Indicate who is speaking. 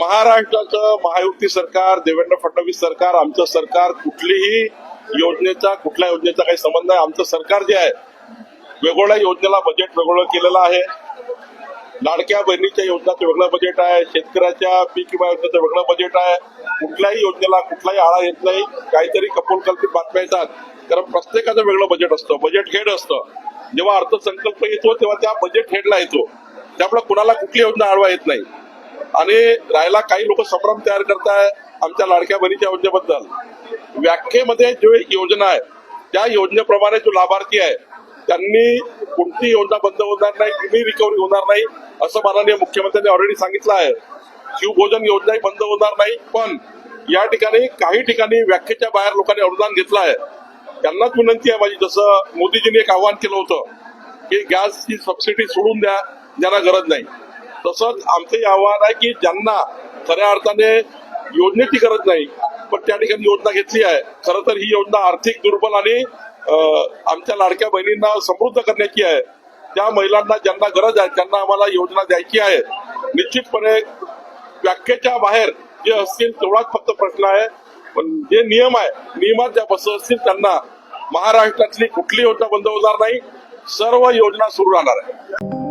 Speaker 1: महाराष्ट्राचं महायुती सरकार देवेंद्र फडणवीस सरकार आमचं सरकार कुठलीही योजनेचा कुठल्या योजनेचा काही संबंध नाही. आमचं सरकार जे आहे वेगवेगळ्या योजनेला बजेट वेगवेगळं केलेलं आहे. लाडक्या बहिणीच्या योजनेचं वेगळं बजेट आहे. शेतकऱ्याच्या पीक विमा योजनेचं वेगळं बजेट आहे. कुठल्याही योजनेला कुठलाही आळा येत नाही. काहीतरी कपोलकल्पित बातम्या येतात. कारण प्रत्येकाचं वेगळं बजेट असतं. बजेट हेड असतं. जेव्हा अर्थसंकल्प येतो तेव्हा त्या बजेट हेडला येतो. त्यामुळे कुणाला कुठली योजना आडवा येत नाही. आणि राहायला काही लोक संभ्रम तयार करताय आमच्या लाडक्या बहिणीच्या योजनेबद्दल. व्याख्येमध्ये जो योजना आहे त्या योजनेप्रमाणे जो लाभार्थी आहे त्यांनी कोणती योजना बंद होणार नाही कुणी रिकव्हरी होणार नाही असं माननीय मुख्यमंत्र्यांनी ऑलरेडी सांगितलं आहे. शिवभोजन योजनाही बंद होणार नाही पण या ठिकाणी काही ठिकाणी व्याख्येच्या बाहेर लोकांनी अनुदान घेतलं आहे. त्यांनाच विनंती आहे माझी जसं मोदीजींनी एक आव्हान केलं होतं की गॅसची सबसिडी सोडून द्या ज्यांना गरज नाही. तसंच आमचंही आव्हान आहे की ज्यांना खऱ्या अर्थाने योजनेची गरज नाही पण त्या ठिकाणी योजना घेतली आहे. खरं तर ही योजना आर्थिक दुर्बल आणि आमच्या लाडक्या बहिणींना समृद्ध करण्याची आहे. त्या महिलांना ज्यांना गरज आहे त्यांना आम्हाला योजना द्यायची आहे. निश्चितपणे व्याख्येच्या बाहेर जे असतील तेवढाच फक्त प्रश्न आहे. पण जे नियम आहे नियमात ज्या बसत असतील त्यांना महाराष्ट्रातली कुठली योजना बंद होणार नाही सर्व योजना सुरू राहणार आहे.